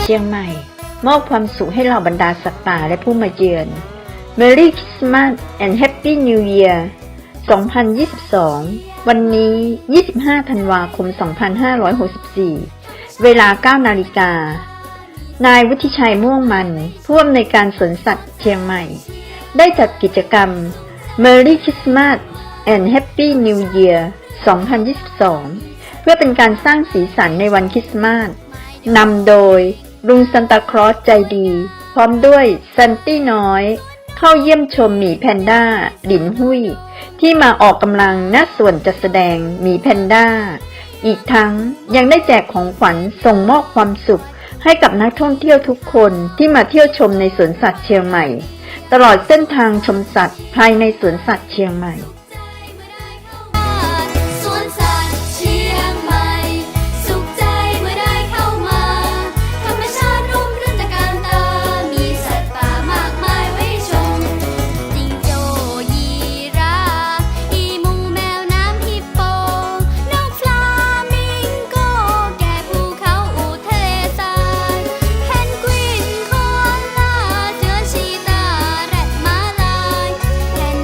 เชียงใหม่ มอบความสุขให้เหล่าบรรดาสัตว์ป่าและผู้มาเยือน Merry Christmas and Happy New Year 2022 วันนี้ 25 ธันวาคม 2564 เวลา 9 นาฬิกา นายวุฒิชัยม่วงมัน ผู้อำนวยการสวนสัตว์เชียงใหม่ ได้จัดกิจกรรม Merry Christmas and Happy New Year 2022 เพื่อเป็นการสร้างสีสันในวันคริสต์มาสนำโดย ลุงซันตาคลอสใจดี พร้อมด้วยซันตี้น้อย เข้าเยี่ยมชมหมีแพนด้าหลินหุยที่มาออกกำลังณส่วนจัดแสดงหมีแพนด้า อีกทั้งยังได้แจกของขวัญส่งมอบความสุข ให้กับนักท่องเที่ยวทุกคนที่มาเที่ยวชมในสวนสัตว์เชียงใหม่ ตลอดเส้นทางชมสัตว์ภายในสวนสัตว์เชียงใหม่